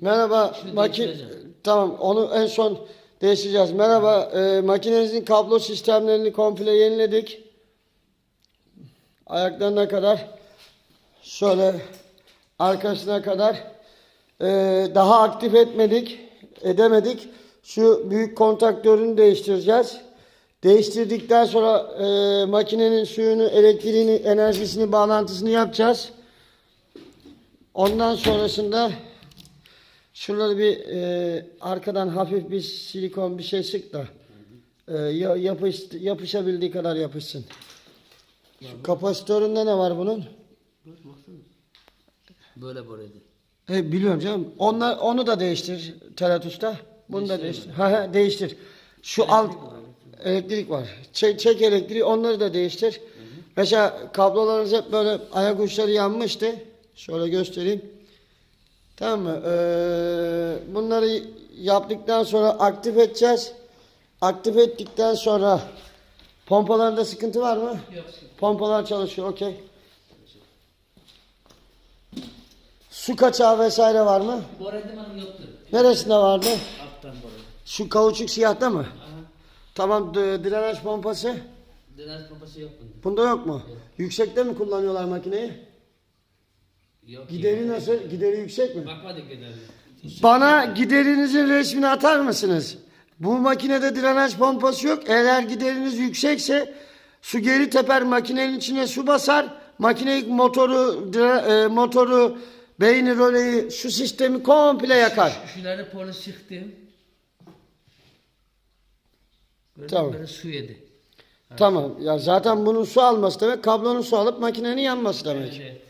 Merhaba Şunu maki değiştireceğim. tamam onu en son değiştireceğiz. Merhaba e, makinenizin kablo sistemlerini komple yeniledik. Ayaklarına kadar şöyle arkasına kadar e, daha aktif etmedik edemedik. Şu büyük kontaktörünü değiştireceğiz. Değiştirdikten sonra e, makinenin suyunu, elektriğini, enerjisini, bağlantısını yapacağız. Ondan sonrasında Şuraları bir e, arkadan hafif bir silikon bir şey sık da e, ya- yapış, yapışabildiği kadar yapışsın. Şu kapasitöründe ne var bunun? Böyle böyle. E, biliyorum canım. Onlar, onu da değiştir Terat Usta. Bunu da değiştir. Ha, ha, değiştir. Şu alt elektrik var. Çek, çek elektriği onları da değiştir. Mesela kablolarınız hep böyle ayak uçları yanmıştı. Şöyle göstereyim. Tamam mı? Ee, bunları yaptıktan sonra aktif edeceğiz. Aktif ettikten sonra pompalarında sıkıntı var mı? Yok. Pompalar çalışıyor. Okey. Su kaçağı vesaire var mı? Benim yoktu. Neresinde vardı? Alttan borede. Şu kauçuk siyahta mı? Aha. Tamam drenaj pompası. Dönez pompası yok bunda. Bunda yok mu? Yüksekte mi kullanıyorlar makineyi? Yok. Gideri ya. nasıl? Gideri yüksek mi? Bakmadık gidelim. Bana giderinizin resmini atar mısınız? Bu makinede drenaj pompası yok. Eğer gideriniz yüksekse su geri teper makinenin içine su basar. Makineyi motoru dire- e, motoru beyni röleyi şu sistemi komple yakar. Şuları polis çıktı. Böyle Tamam. Böyle su yedi. Tamam. Ya zaten bunun su alması demek kablonun su alıp makinenin yanması demek. Evet.